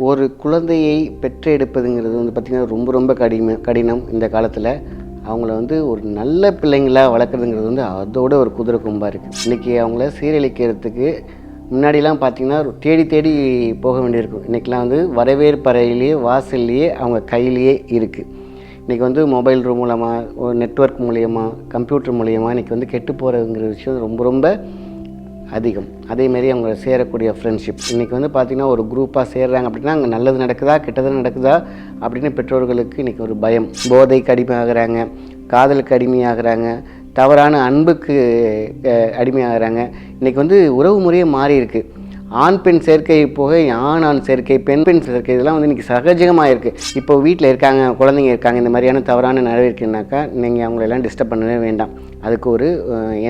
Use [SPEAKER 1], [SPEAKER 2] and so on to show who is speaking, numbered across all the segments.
[SPEAKER 1] ஒரு குழந்தையை பெற்றெடுப்பதுங்கிறது வந்து பார்த்திங்கன்னா ரொம்ப ரொம்ப கடின கடினம் இந்த காலத்தில். அவங்கள வந்து ஒரு நல்ல பிள்ளைங்களா வளர்க்குறதுங்கிறது வந்து அதோட ஒரு குதிரை கும்பாக இருக்குது இன்றைக்கி அவங்கள சீரழிக்கிறதுக்கு முன்னாடிலாம் பார்த்திங்கன்னா தேடி தேடி போக வேண்டியிருக்கும். இன்றைக்கெலாம் வந்து வரவேற்பறையிலேயே வாசல்லையே அவங்க கையிலேயே இருக்குது இன்றைக்கி வந்து மொபைல் மூலமாக ஒரு நெட்வொர்க் மூலியமாக கம்ப்யூட்டர் மூலியமாக இன்றைக்கி வந்து கெட்டு போகிறதுங்கிற விஷயம் ரொம்ப ரொம்ப அதிகம். அதேமாரி அவங்க சேரக்கூடிய ஃப்ரெண்ட்ஷிப் இன்றைக்கி வந்து பார்த்திங்கன்னா ஒரு குரூப்பாக சேர்றாங்க அப்படின்னா அங்கே நல்லது நடக்குதா கெட்டது நடக்குதா அப்படின்னு பெற்றோர்களுக்கு இன்றைக்கி ஒரு பயம். போதைக்கு அடிமையாகிறாங்க காதலுக்கு அடிமையாகிறாங்க தவறான அன்புக்கு அடிமையாகிறாங்க. இன்றைக்கி வந்து உறவு முறையே மாறி இருக்குது ஆண் பெண் சேர்க்கை போக ஆண் ஆண் சேர்க்கை பெண் பெண் சேர்க்கை இதெல்லாம் வந்து இன்றைக்கி சகஜமாக இருக்குது இப்போ வீட்டில் இருக்காங்க குழந்தைங்க இருக்காங்க இந்த மாதிரியான தவறான நடவடிக்கைனாக்கா நீங்கள் அவங்களெல்லாம் டிஸ்டர்ப் பண்ணவே வேண்டாம். அதுக்கு ஒரு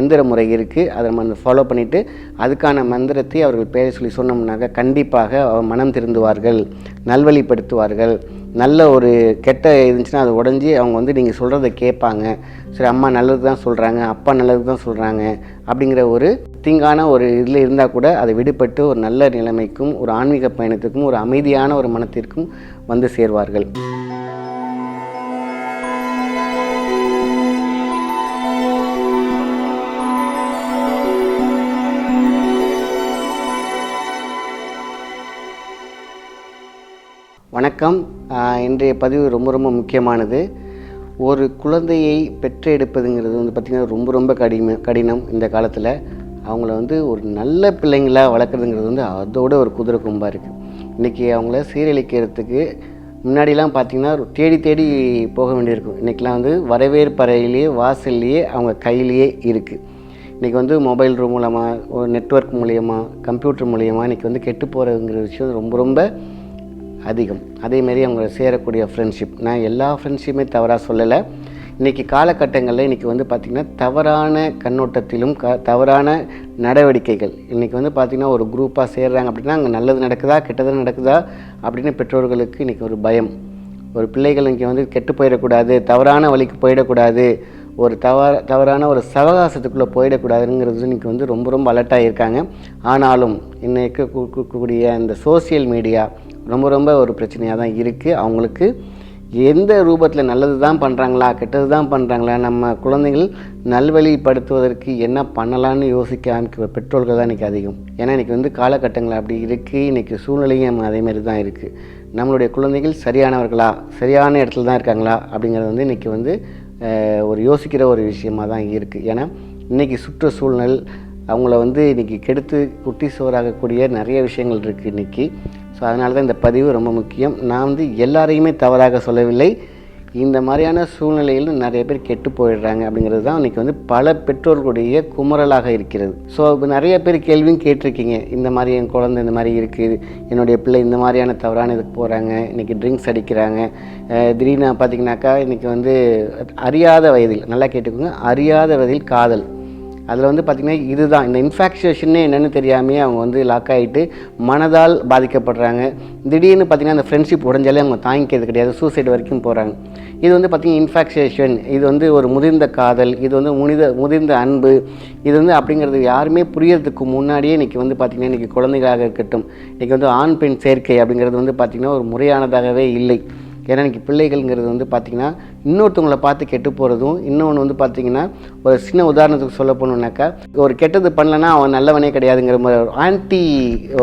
[SPEAKER 1] எந்திர முறை இருக்குது அதை நம்ம ஃபாலோ பண்ணிவிட்டு அதுக்கான மந்திரத்தை அவர்கள் பேரை சொல்லி சொன்னோம்னாக்கா கண்டிப்பாக அவர் மனம் திருந்துவார்கள் நல்வழிப்படுத்துவார்கள். நல்ல ஒரு கெட்ட இருந்துச்சுன்னா அது உடஞ்சி அவங்க வந்து நீங்கள் சொல்கிறத கேட்பாங்க. சரி அம்மா நல்லது தான் சொல்கிறாங்க அப்பா நல்லது தான் சொல்கிறாங்க அப்படிங்கிற ஒரு தீங்கான ஒரு இதில் இருந்தால் கூட அதை விடுபட்டு ஒரு நல்ல நிலைமைக்கும் ஒரு ஆன்மீக பயணத்துக்கும் ஒரு அமைதியான ஒரு மனத்திற்கும் வந்து சேர்வார்கள். வணக்கம். இன்றைய பதிவு ரொம்ப ரொம்ப முக்கியமானது. ஒரு குழந்தையை பெற்றெடுப்பதுங்கிறது வந்து பார்த்திங்கன்னா ரொம்ப ரொம்ப கடின கடினம் இந்த காலத்தில். அவங்கள வந்து ஒரு நல்ல பிள்ளைங்களா வளர்க்குறதுங்கிறது வந்து அதோட ஒரு குதிரை கும்பாக இருக்குது இன்றைக்கி அவங்கள சீரழிக்கிறதுக்கு முன்னாடிலாம் பார்த்திங்கன்னா தேடி தேடி போக வேண்டியிருக்கும். இன்றைக்கெலாம் வந்து வரவேற்பறையிலேயே வாசல்லையே அவங்க கையிலேயே இருக்குது இன்றைக்கி வந்து மொபைல் மூலமாக ஒரு நெட்வொர்க் மூலியமாக கம்ப்யூட்டர் மூலியமாக இன்றைக்கி வந்து கெட்டு போகிறதுங்கிற விஷயம் ரொம்ப ரொம்ப அதிகம். அதேமாரி அவங்க சேரக்கூடிய ஃப்ரெண்ட்ஷிப் நான் எல்லா ஃப்ரெண்ட்ஷிப்புமே தவறாக சொல்லலை. இன்றைக்கி காலகட்டங்களில் இன்றைக்கி வந்து பார்த்திங்கன்னா தவறான கண்ணோட்டத்திலும் க தவறான நடவடிக்கைகள். இன்றைக்கி வந்து பார்த்திங்கன்னா ஒரு குரூப்பாக சேர்றாங்க அப்படின்னா அங்கே நல்லது நடக்குதா கெட்டது நடக்குதா அப்படின்னு பெற்றோர்களுக்கு இன்றைக்கி ஒரு பயம். ஒரு பிள்ளைகள் இங்கே வந்து கெட்டு போயிடக்கூடாது தவறான வழிக்கு போயிடக்கூடாது ஒரு தவற தவறான ஒரு சவகாசத்துக்குள்ளே போயிடக்கூடாதுங்கிறது இன்றைக்கி வந்து ரொம்ப ரொம்ப அலர்ட்டாக இருக்காங்க ஆனாலும் இன்றைக்கு கூடிய அந்த சோஷியல் மீடியா ரொம்ப ரொம்ப ஒரு பிரச்சனையாக தான் இருக்குது அவங்களுக்கு எந்த ரூபத்தில் நல்லது தான் பண்ணுறாங்களா கெட்டது தான் பண்ணுறாங்களா நம்ம குழந்தைகள் நல்வழிப்படுத்துவதற்கு என்ன பண்ணலான்னு யோசிக்க ஆரம்பிக்க பெற்றோர்கள் தான் இன்றைக்கி அதிகம். ஏன்னா இன்றைக்கி வந்து காலகட்டங்கள் அப்படி இருக்குது இன்றைக்கி சூழ்நிலையும் அதேமாரி தான் இருக்குது நம்மளுடைய குழந்தைகள் சரியானவர்களா சரியான இடத்துல தான் இருக்காங்களா அப்படிங்கிறது வந்து இன்றைக்கி வந்து ஒரு யோசிக்கிற ஒரு விஷயமாக தான் இருக்குது ஏன்னா இன்றைக்கி சுற்றுச்சூழல் அவங்கள வந்து இன்றைக்கி கெடுத்து குட்டி சோறாகக்கூடிய நிறைய விஷயங்கள் இருக்குது இன்றைக்கி ஸோ அதனால தான் இந்த பதிவு ரொம்ப முக்கியம். நான் வந்து எல்லாரையுமே தவறாக சொல்லவில்லை. இந்த மாதிரியான சூழ்நிலையில் நிறைய பேர் கெட்டு போயிடுறாங்க அப்படிங்கிறது தான் இன்றைக்கி வந்து பல பெற்றோர்களுடைய குமரலாக இருக்கிறது. ஸோ இப்போ நிறைய பேர் கேள்வியும் கேட்டிருக்கீங்க. இந்த மாதிரி என் குழந்தை இந்த மாதிரி இருக்குது என்னுடைய பிள்ளை இந்த மாதிரியான தவறான இதுக்கு போகிறாங்க இன்றைக்கி ட்ரிங்க்ஸ் அடிக்கிறாங்க. திடீர்னு பார்த்தீங்கன்னாக்கா இன்றைக்கி வந்து அறியாத வயதில் நல்லா கேட்டுக்கோங்க அறியாத வயதில் காதல். அதில் வந்து பார்த்திங்கன்னா இதுதான். இந்த இன்ஃபாக்சுவேஷனே என்னென்னு தெரியாமே அவங்க வந்து லாக் ஆகிட்டு மனதால் பாதிக்கப்படுறாங்க. திடீர்னு பார்த்திங்கன்னா அந்த ஃப்ரெண்ட்ஷிப் உடஞ்சாலே அவங்க தாங்கிக்கிறது கிடையாது. சூசைட் வரைக்கும் போகிறாங்க இது வந்து பார்த்திங்கன்னா இன்ஃபாக்சுவேஷன் இது வந்து ஒரு முதிர்ந்த காதல். இது வந்து முனித முதிர்ந்த அன்பு. இது வந்து அப்படிங்கிறது யாருமே புரியறதுக்கு முன்னாடியே இன்றைக்கி வந்து பார்த்திங்கன்னா இன்றைக்கி குழந்தைகளாக இருக்கட்டும் இன்றைக்கி வந்து ஆண் பெண் சேர்க்கை அப்படிங்கிறது வந்து பார்த்திங்கன்னா ஒரு முறையானதாகவே இல்லை. ஏன்னா இன்றைக்கி பிள்ளைகள்ங்கிறது வந்து பார்த்திங்கன்னா இன்னொருத்தவங்களை பார்த்து கெட்டு போகிறதும் இன்னொன்று வந்து பார்த்திங்கன்னா ஒரு சின்ன உதாரணத்துக்கு சொல்ல போகணுன்னாக்கா ஒரு கெட்டது பண்ணலன்னா அவன் நல்லவனே கிடையாதுங்கிற மாதிரி ஒரு ஆன்டி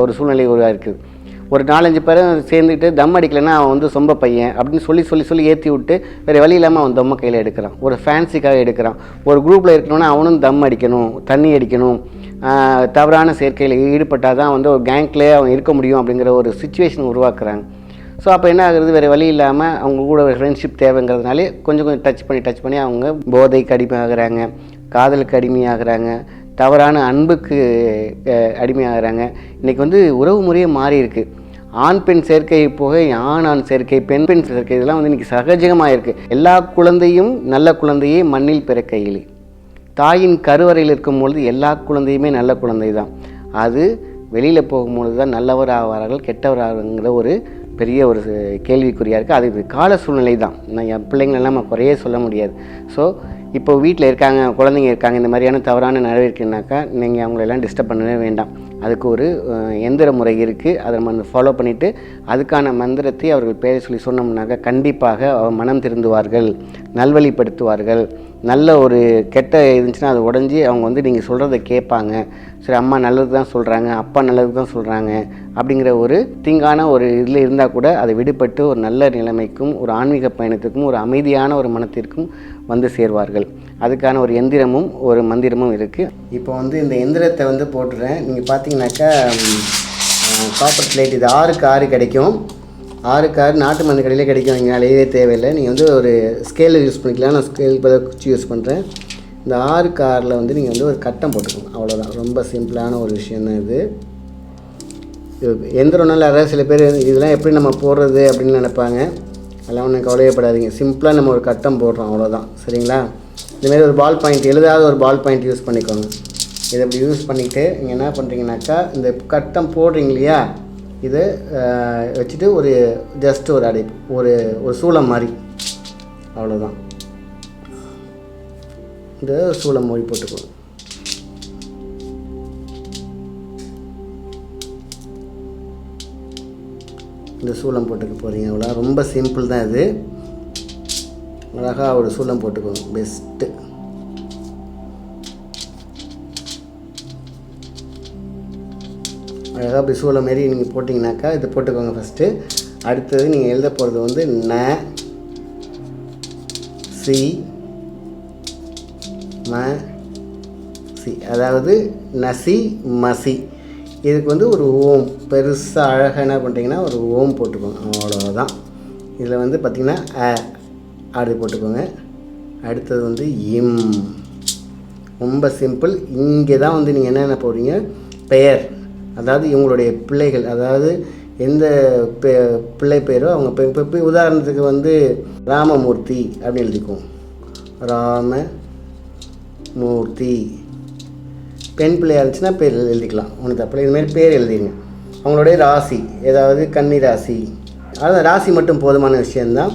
[SPEAKER 1] ஒரு சூழ்நிலை உருவாக இருக்குது ஒரு நாலஞ்சு பேரை சேர்ந்துக்கிட்டு தம் அடிக்கலைன்னா அவன் வந்து சொம்ப பையன் அப்படின்னு சொல்லி சொல்லி சொல்லி ஏற்றி விட்டு வேறு வழி இல்லாமல் அவன் தம்மை கையில் எடுக்கிறான். ஒரு ஃபேன்சிக்காக எடுக்கிறான். ஒரு குரூப்பில் இருக்கணும்னா அவனும் தம் அடிக்கணும் தண்ணி அடிக்கணும். தவறான சேர்க்கையில் ஈடுபட்டால் தான் வந்து ஒரு கேங்க்லேயே அவன் இருக்க முடியும் அப்படிங்கிற ஒரு சுச்சுவேஷன் உருவாக்குறாங்க. ஸோ அப்போ என்ன ஆகுறது? வேறு வழி இல்லாமல் அவங்க கூட ஒரு ஃப்ரெண்ட்ஷிப் தேவைங்கிறதுனாலே கொஞ்சம் கொஞ்சம் டச் பண்ணி டச் பண்ணி அவங்க போதைக்கு அடிமையாகிறாங்க காதலுக்கு அடிமையாகிறாங்க தவறான அன்புக்கு அடிமையாகிறாங்க. இன்றைக்கி வந்து உறவு முறையே மாறி இருக்குது ஆண் பெண் சேர்க்கை போக ஆண் ஆண் சேர்க்கை பெண் பெண் சேர்க்கை இதெல்லாம் வந்து இன்றைக்கி சகஜமாக இருக்குது எல்லா குழந்தையும் நல்ல குழந்தையே மண்ணில் பிறக்கையிலே தாயின் கருவறையில் இருக்கும் பொழுது எல்லா குழந்தையுமே நல்ல குழந்தை தான் அது வெளியில் போகும்பொழுது தான் நல்லவர் ஆவார்கள் கெட்டவர் ஆவாருங்கிற ஒரு பெரிய ஒரு கேள்விக்குறியாக இருக்குது அது கால சூழ்நிலை தான் நான் என் பிள்ளைங்களெல்லாம் நம்ம குறையே சொல்ல முடியாது. ஸோ இப்போ வீட்டில் இருக்காங்க குழந்தைங்க இருக்காங்க இந்த மாதிரியான தவறான நடவடிக்கைனாக்கா நீங்கள் அவங்களெல்லாம் டிஸ்டர்ப் பண்ணவே வேண்டாம். அதுக்கு ஒரு எந்திர முறை இருக்குது அதை நம்ம ஃபாலோ பண்ணிவிட்டு அதுக்கான மந்திரத்தை அவர்கள் பேரை சொல்லி சொன்னோம்னாக்கா கண்டிப்பாக அவர் மனம் திருந்துவார்கள் நல்வழிப்படுத்துவார்கள். நல்ல ஒரு கெட்ட இருந்துச்சுன்னா அது உடஞ்சி அவங்க வந்து நீங்கள் சொல்கிறத கேட்பாங்க. சரி அம்மா நல்லது தான் சொல்கிறாங்க அப்பா நல்லது தான் சொல்கிறாங்க அப்படிங்கிற ஒரு தீங்கான ஒரு இதில் இருந்தால் கூட அதை விடுபட்டு ஒரு நல்ல நிலைமைக்கும் ஒரு ஆன்மீக பயணத்துக்கும் ஒரு அமைதியான ஒரு மனத்திற்கும் வந்து சேர்வார்கள். அதுக்கான ஒரு எந்திரமும் ஒரு மந்திரமும் இருக்குது இப்போ வந்து இந்த எந்திரத்தை வந்து போட்டுறேன். நீங்கள் பார்த்தீங்கன்னாக்கா காப்பர் பிளேட் இது ஆறுக்கு ஆறு கிடைக்கும். ஆறுக்கு ஆறு நாட்டு மருந்து கடையிலே கிடைக்கும். நீங்கள் அலையவே தேவையில்லை. நீங்கள் வந்து ஒரு ஸ்கேலில் யூஸ் பண்ணிக்கலாம். நான் ஸ்கேல் பதில் குச்சி யூஸ் பண்ணுறேன் இந்த ஆறு காரில் வந்து நீங்கள் வந்து ஒரு கட்டம் போட்டுக்கணும் அவ்வளோதான் ரொம்ப சிம்பிளான ஒரு விஷயம் தான் இது. எந்த எந்திரம்னால யாராவது சில பேர் இதெல்லாம் எப்படி நம்ம போடுறது அப்படின்னு நினைப்பாங்க. அதெல்லாம் ஒன்றும் கவலையப்படாதீங்க. சிம்பிளாக நம்ம ஒரு கட்டம் போடுறோம். அவ்வளோதான் சரிங்களா? இதுமாரி ஒரு பால் பாயிண்ட் எழுதாத ஒரு பால் பாயிண்ட் யூஸ் பண்ணிக்கோங்க. இதை இப்படி யூஸ் பண்ணிவிட்டு நீங்கள் என்ன பண்ணுறீங்கனாக்கா இந்த கட்டம் போடுறீங்க இல்லையா? இதை வச்சுட்டு ஒரு ஜஸ்ட் ஒரு அடை ஒரு ஒரு சூளம் மாதிரி. அவ்வளோதான் இந்த சூளம் மொழி போட்டுக்கணும் இந்த சூளம் போட்டுக்க போகிறீங்க அவ்வளோ ரொம்ப சிம்பிள் தான் இது. அழகாக ஒரு சூளம் போட்டுக்கோங்க. பெஸ்ட்டு அழகாக அப்படி மாரி நீங்கள் போட்டிங்கனாக்கா இது போட்டுக்கோங்க ஃபஸ்ட்டு அடுத்தது நீங்கள் எழுத போகிறது வந்து ந சி ம சி. அதாவது நசி மசி. இதுக்கு வந்து ஒரு ஓம் பெருசாக அழகாக என்ன பண்ணுறீங்கன்னா ஒரு ஓம் போட்டுக்கோங்க. அவ்வளோதான் இதில் வந்து பார்த்திங்கன்னா அ அப்படி போட்டுக்கோங்க. அடுத்தது வந்து இம். ரொம்ப சிம்பிள் இங்கே தான் வந்து நீங்கள் என்னென்ன போடுறீங்க? பெயர். அதாவது இவங்களுடைய பிள்ளைகள் அதாவது எந்த பெ பிள்ளை பேரோ அவங்க இப்போ இப்போ இப்போ உதாரணத்துக்கு வந்து ராமமூர்த்தி அப்படின்னு எழுதிக்குவோம் ராம மூர்த்தி பெண் பிள்ளையாக இருந்துச்சுன்னா பேர் எழுதிக்கலாம். ஒன்று தப்பில்லை இதுமாரி பேர் எழுதிங்க அவங்களுடைய ராசி ஏதாவது கன்னி ராசி. அதான் ராசி மட்டும் போதுமான விஷயந்தான்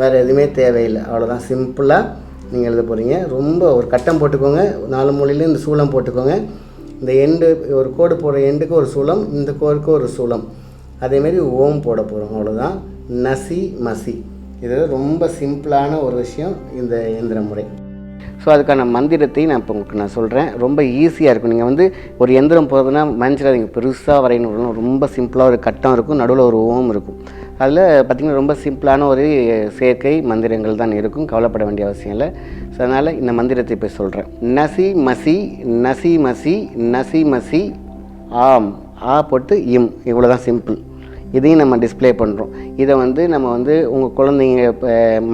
[SPEAKER 1] வேறு எதுவுமே தேவையில்லை. அவ்வளோதான் சிம்பிளாக நீங்கள் எழுத போகிறீங்க ரொம்ப ஒரு கட்டம் போட்டுக்கோங்க. நாலு மூலையிலும் இந்த சூளம் போட்டுக்கோங்க. இந்த எண்டு ஒரு கோடு போடுற எண்டுக்கு ஒரு சுளம் இந்த கோருக்கு ஒரு சுளம் அதேமாரி ஓம் போட போகிறோம் அவ்வளோதான் நசி மசி. இது ரொம்ப சிம்பிளான ஒரு விஷயம் இந்த இயந்திர முறை. ஸோ அதுக்கான மந்திரத்தையும் நான் இப்போ உங்களுக்கு நான் சொல்கிறேன் ரொம்ப ஈஸியாக இருக்கும். நீங்கள் வந்து ஒரு எந்திரம் போகிறதுனா மஞ்சள் நீங்கள் பெருசாக வரையணும் ரொம்ப சிம்பிளாக ஒரு கட்டம் இருக்கும். நடுவில் ஒரு ஓம் இருக்கும். அதில் பார்த்திங்கன்னா ரொம்ப சிம்பிளான ஒரு சேர்க்கை மந்திரங்கள் தான் இருக்கும் கவலைப்பட வேண்டிய அவசியம் இல்லை. ஸோ அதனால் இந்த மந்திரத்தை போய் சொல்கிறேன் நசி மசி நசி மசி நசி மசி ஆம். ஆ போட்டு இம். இவ்வளோ தான் சிம்பிள் இதையும் நம்ம டிஸ்ப்ளே பண்ணுறோம் இதை வந்து நம்ம வந்து உங்கள் குழந்தைங்க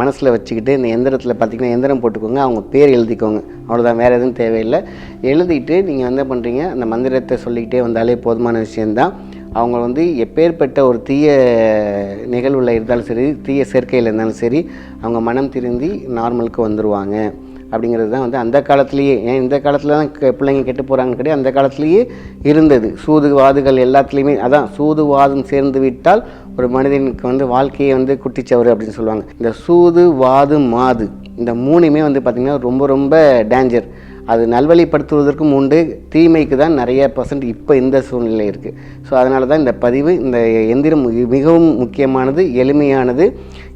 [SPEAKER 1] மனசில் வச்சுக்கிட்டு இந்த எந்திரத்தில் பார்த்திங்கன்னா எந்திரம் போட்டுக்கோங்க. அவங்க பேர் எழுதிக்கோங்க. அவ்வளோதான் வேறு எதுவும் தேவையில்லை. எழுதிட்டு நீங்கள் என்ன பண்ணுறீங்க அந்த மந்திரத்தை சொல்லிக்கிட்டே வந்தாலே போதுமான விஷயந்தான் அவங்க வந்து எப்பேற்பட்ட ஒரு தீய நிகழ்வில் இருந்தாலும் சரி தீய சேர்க்கையில் இருந்தாலும் சரி அவங்க மனம் திருந்தி நார்மலுக்கு வந்துடுவாங்க அப்படிங்கிறது தான் வந்து அந்த காலத்துலேயே. ஏன் இந்த காலத்தில் தான் பிள்ளைங்க கெட்டு போகிறாங்கன்னு கிடையாது அந்த காலத்துலேயே இருந்தது. சூது வாதுகள் எல்லாத்துலேயுமே அதான் சூது வாதம் சேர்ந்து விட்டால் ஒரு மனிதனுக்கு வந்து வாழ்க்கையை வந்து குட்டிச்சவர் அப்படின்னு சொல்லுவாங்க. இந்த சூது வாது மாது இந்த மூணுமே வந்து பார்த்திங்கன்னா ரொம்ப ரொம்ப டேஞ்சர் அது நல்வழிப்படுத்துவதற்கும் உண்டு. தீமைக்கு தான் நிறைய பர்சன்ட் இப்போ இந்த சூழ்நிலை இருக்குது ஸோ அதனால தான் இந்த பதிவு இந்த எந்திரம் மிகவும் முக்கியமானது எளிமையானது.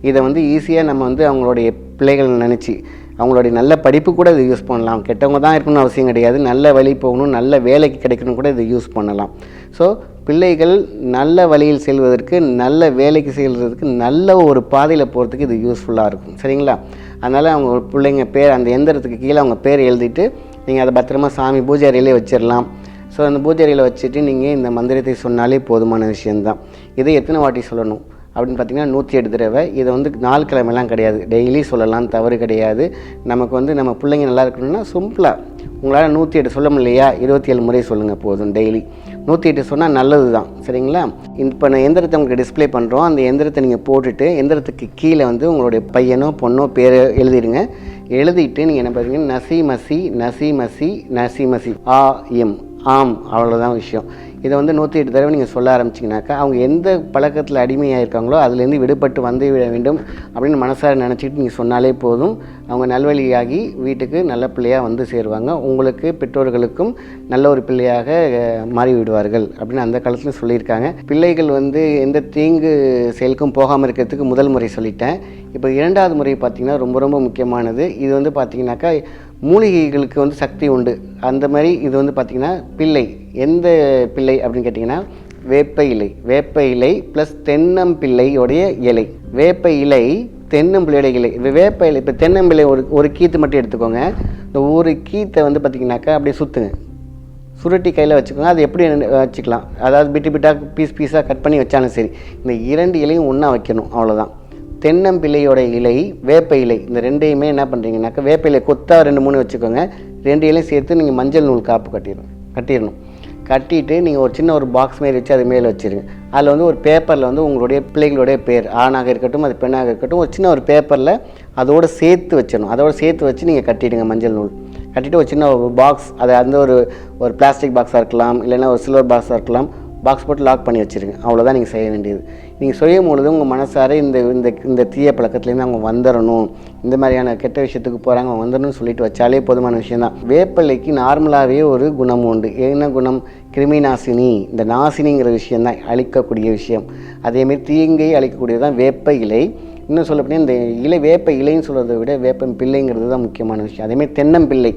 [SPEAKER 1] இதை வந்து ஈஸியாக நம்ம வந்து அவங்களுடைய பிள்ளைகள் நினச்சி அவங்களுடைய நல்ல படிப்பு கூட இதை யூஸ் பண்ணலாம். கெட்டவங்க தான் இருக்கணும்னு அவசியம் கிடையாது. நல்ல வழி போகணும் நல்ல வேலைக்கு கிடைக்கணும் கூட இதை யூஸ் பண்ணலாம். ஸோ பிள்ளைகள் நல்ல வழியில் செல்வதற்கு நல்ல வேலைக்கு செல்வதற்கு நல்ல ஒரு பாதையில் போகிறதுக்கு இது யூஸ்ஃபுல்லாக இருக்கும். சரிங்களா? அதனால் அவங்க பிள்ளைங்க பேர் அந்த எந்திரத்துக்கு கீழே அவங்க பேர் எழுதிட்டு நீங்கள் அதை பத்திரமா சாமி பூஜை அறையிலே வச்சிடலாம் ஸோ அந்த பூஜை அறையில் வச்சுட்டு நீங்கள் இந்த மந்திரத்தை சொன்னாலே போதுமான விஷயந்தான் இதை எத்தனை வாட்டி சொல்லணும்? அப்படின்னு பார்த்தீங்கன்னா நூற்றி எட்டு தடவை. இதை வந்து நாள் கிழமைலாம் கிடையாது. டெய்லி சொல்லலாம் தவறு கிடையாது. நமக்கு வந்து நம்ம பிள்ளைங்க நல்லா இருக்கணும்னா சிம்பிளாக உங்களால் நூற்றி எட்டு சொல்ல முடியலையா? இருபத்தி ஏழு முறை சொல்லுங்கள் போதும் டெய்லி. நூற்றி எட்டு சொன்னால் நல்லது தான் சரிங்களா? இப்போ நான் எந்திரத்தை உங்களுக்கு டிஸ்ப்ளே பண்ணுறோம் அந்த எந்திரத்தை நீங்கள் போட்டுட்டு எந்திரத்துக்கு கீழே வந்து உங்களுடைய பையனோ பொண்ணோ பேர் எழுதிடுங்க. எழுதிட்டு நீங்கள் என்ன பண்ணுறீங்க நசி மசி நசி மசி நசி மசி ஆ எம். ஆம் அவ்வளோதான் விஷயம். இதை வந்து நூற்றி எட்டு தடவை நீங்கள் சொல்ல ஆரம்பிச்சிங்கனாக்கா அவங்க எந்த பழக்கத்தில் அடிமையாக இருக்காங்களோ அதுலேருந்து விடுபட்டு வந்து விட வேண்டும் அப்படின்னு மனசார நினச்சிக்கிட்டு நீங்கள் சொன்னாலே போதும். அவங்க நல்வழியாகி வீட்டுக்கு நல்ல பிள்ளையாக வந்து சேருவாங்க. உங்களுக்கு பெற்றோர்களுக்கும் நல்ல ஒரு பிள்ளையாக மாறிவிடுவார்கள் மாறி விடுவார்கள் அப்படின்னு அந்த காலத்தில் சொல்லியிருக்காங்க. பிள்ளைகள் வந்து எந்த தீங்கு செயலுக்கும் போகாமல் இருக்கிறதுக்கு முதல் முறை சொல்லிட்டேன். இப்போ இரண்டாவது முறை பார்த்திங்கன்னா ரொம்ப ரொம்ப முக்கியமானது. இது வந்து பார்த்திங்கனாக்கா மூலிகைகளுக்கு வந்து சக்தி உண்டு. அந்த மாதிரி இது வந்து பார்த்திங்கன்னா பிள்ளை. எந்த பிள்ளை அப்படின்னு கேட்டிங்கன்னா வேப்ப இலை. வேப்ப இலை ப்ளஸ் தென்னம்பிள்ளையோடைய இலை. வேப்ப இலை தென்னம்பிள்ளையோட இலை. இப்போ வேப்ப இலை இப்போ தென்னம்பிள்ளை ஒரு ஒரு கீத்து மட்டும் எடுத்துக்கோங்க. இந்த ஒரு கீத்தை வந்து பார்த்திங்கனாக்கா அப்படியே சுற்றுங்க சுருட்டி கையில் வச்சுக்கோங்க. அது எப்படி வச்சுக்கலாம். அதாவது பிட்டு பிட்டாக பீஸ் பீஸாக கட் பண்ணி வச்சாலும் சரி. இந்த இரண்டு இலையும் ஒன்றா வைக்கணும். அவ்வளோதான் தென்னம்பிள்ளையோட இலை வேப்ப இலை இந்த ரெண்டையுமே என்ன பண்ணுறீங்கனாக்கா வேப்ப இலை கொத்தா ரெண்டு மூணு வச்சுக்கோங்க. ரெண்டு இலையும் சேர்த்து நீங்கள் மஞ்சள் நூல் காப்பு கட்டிடணும் கட்டிடணும். கட்டிட்டு நீங்கள் ஒரு சின்ன ஒரு பாக்ஸ் மாரி வச்சு அது மேலே வச்சுருங்க. அதில் வந்து ஒரு பேப்பரில் வந்து உங்களுடைய பிள்ளைகளுடைய பேர் ஆணாக இருக்கட்டும் அது பெண்ணாக இருக்கட்டும் ஒரு சின்ன ஒரு பேப்பரில் அதோடு சேர்த்து வச்சிடணும். அதோடு சேர்த்து வச்சு நீங்கள் கட்டிடுங்க மஞ்சள் நூல். கட்டிட்டு ஒரு சின்ன ஒரு பாக்ஸ் அதை அந்த ஒரு ஒரு பிளாஸ்டிக் பாக்ஸாக இருக்கலாம் இல்லைன்னா ஒரு சில்வர் பாக்ஸாக இருக்கலாம் பாக்ஸ் போட்டு லாக் பண்ணி வச்சுருங்க. அவ்வளோதான் நீங்கள் செய்ய வேண்டியது. நீங்கள் செய்யும் பொழுது உங்கள் மனசார இந்த இந்த இந்த தீய பழக்கத்துலேருந்து அவங்க வந்துடணும் இந்த மாதிரியான கெட்ட விஷயத்துக்கு போகிறாங்க அவங்க வந்துடணும்னு சொல்லிட்டு வச்சாலே போதுமான விஷயந்தான் வேப்பிலைக்கு நார்மலாகவே ஒரு குணம் உண்டு. என்ன குணம்? கிருமி நாசினி இந்த நாசினிங்கிற விஷயந்தான் அழிக்கக்கூடிய விஷயம். அதேமாரி தீங்கை அழிக்கக்கூடியது தான் வேப்ப இலை. இன்னும் சொல்லப்போனால் இந்த இலை வேப்ப இலைன்னு சொல்கிறத விட வேப்பம் பிள்ளைங்கிறது தான் முக்கியமான விஷயம். அதேமாரி தென்னம்பிள்ளை.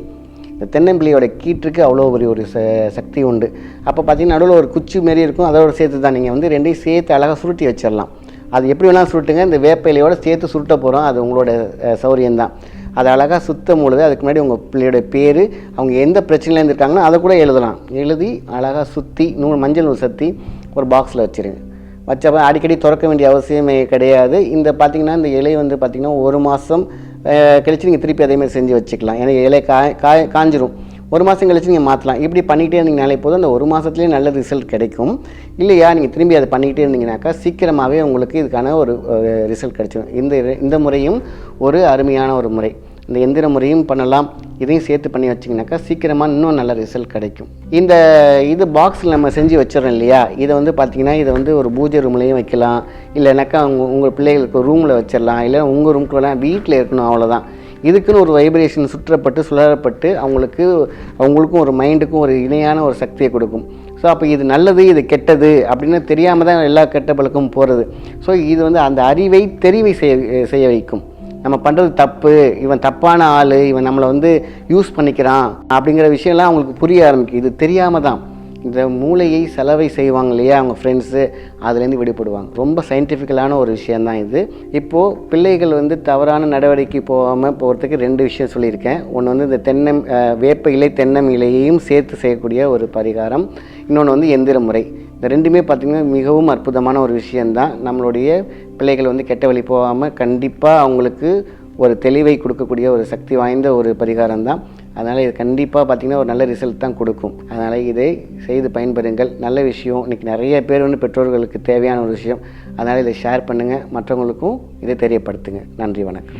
[SPEAKER 1] இந்த தென்னம்பிள்ளையோட கீற்றுக்கு அவ்வளோ ஒரு ஒரு ச சக்தி உண்டு. அப்போ பார்த்தீங்கன்னா நடுவில் ஒரு குச்சி மாரி இருக்கும். அதோட சேர்த்து தான் நீங்கள் வந்து ரெண்டையும் சேர்த்து அழகாக சுருட்டி வச்சிடலாம். அது எப்படி வேணாலும் சுருட்டுங்க. இந்த வேப்ப சேர்த்து சுருட்ட போகிறோம் அது உங்களோட அஹ், சௌரியம்தான். அழகாக சுத்தம் பொழுது அதுக்கு முன்னாடி உங்கள் பிள்ளையோட பேர் அவங்க எந்த பிரச்சனையில் இருந்திருக்காங்களோ அதை கூட எழுதலாம். எழுதி அழகாக சுற்றி நூல் மஞ்சள் நூல் சத்தி ஒரு பாக்ஸில் வச்சுருங்க. வச்சப்போ அடிக்கடி திறக்க வேண்டிய அவசியமே கிடையாது. இந்த பார்த்திங்கன்னா இந்த இலை வந்து பார்த்திங்கன்னா ஒரு மாதம் கழிச்சு நீங்கள் திருப்பி அதே மாதிரி செஞ்சு வச்சுக்கலாம். ஏன்னா இலை காய் காய் காஞ்சிரும். ஒரு மாதம் கழிச்சு நீங்கள் மாற்றலாம் இப்படி பண்ணிக்கிட்டே இருந்தீங்கனாலே போதும். அந்த ஒரு மாதத்துலேயே நல்ல ரிசல்ட் கிடைக்கும். இல்லையா? நீங்கள் திரும்பி அதை பண்ணிக்கிட்டே இருந்தீங்கனாக்கா சீக்கிரமாகவே உங்களுக்கு இதுக்கான ஒரு ரிசல்ட் கிடைச்சிடும் இந்த இந்த முறையும் ஒரு அருமையான ஒரு முறை. இந்த எந்திர முறையும் பண்ணலாம். இதையும் சேர்த்து பண்ணி வச்சிங்கனாக்கா சீக்கிரமாக இன்னும் நல்ல ரிசல்ட் கிடைக்கும். இந்த இது பாக்ஸில் நம்ம செஞ்சு வச்சிடறோம் இல்லையா? இதை வந்து பார்த்திங்கன்னா இதை வந்து ஒரு பூஜை ரூம்லேயும் வைக்கலாம். இல்லைனாக்கா உங்கள் உங்கள் பிள்ளைகளுக்கு ரூமில் வச்சிடலாம். இல்லை உங்கள் ரூம்க்குள்ளலாம் வீட்டில் இருக்கணும் அவ்வளோதான் இதுக்குன்னு ஒரு வைப்ரேஷன் சுற்றப்பட்டு சுழறப்பட்டு அவங்களுக்கு அவங்களுக்கும் ஒரு மைண்டுக்கும் ஒரு இணையான ஒரு சக்தியை கொடுக்கும். ஸோ அப்போ இது நல்லது இது கெட்டது அப்படின்னு தெரியாமல் தான் எல்லா கெட்ட பழக்கமும் போகிறது ஸோ இது வந்து அந்த அறிவை தெரிவை செய்ய செய்ய வைக்கும். நம்ம பண்ணுறது தப்பு இவன் தப்பான ஆள் இவன் நம்மளை வந்து யூஸ் பண்ணிக்கிறான் அப்படிங்கிற விஷயம்லாம் அவங்களுக்கு புரிய ஆரம்பிக்கும் இது தெரியாமல் தான். இந்த மூளையை செலவை செய்வாங்க இல்லையா அவங்க ஃப்ரெண்ட்ஸு அதுலேருந்து விடுபடுவாங்க. ரொம்ப சயின்டிஃபிக்கலான ஒரு விஷயந்தான் இது. இப்போது பிள்ளைகள் வந்து தவறான நடவடிக்கை போகாமல் போகிறதுக்கு ரெண்டு விஷயம் சொல்லியிருக்கேன். ஒன்று வந்து இந்த தென்னம் வேப்ப இலை தென்னம் இலையையும் சேர்த்து செய்யக்கூடிய ஒரு பரிகாரம். இன்னொன்று வந்து எந்திர முறை இந்த ரெண்டுமே பார்த்திங்கன்னா மிகவும் அற்புதமான ஒரு விஷயந்தான் நம்மளுடைய பிள்ளைகள் வந்து கெட்ட வழி போகாமல் கண்டிப்பாக அவங்களுக்கு ஒரு தெளிவை கொடுக்கக்கூடிய ஒரு சக்தி வாய்ந்த ஒரு பரிகாரம் தான் அதனால் இது கண்டிப்பாக பார்த்திங்கன்னா ஒரு நல்ல ரிசல்ட் தான் கொடுக்கும். அதனால் இதை செய்து பயன்பெறுங்கள். நல்ல விஷயம். இன்றைக்கி நிறைய பேர் வந்து பெற்றோர்களுக்கு தேவையான ஒரு விஷயம். அதனால் இதை ஷேர் பண்ணுங்கள் மற்றவங்களுக்கும் இதை தெரியப்படுத்துங்க. நன்றி வணக்கம்.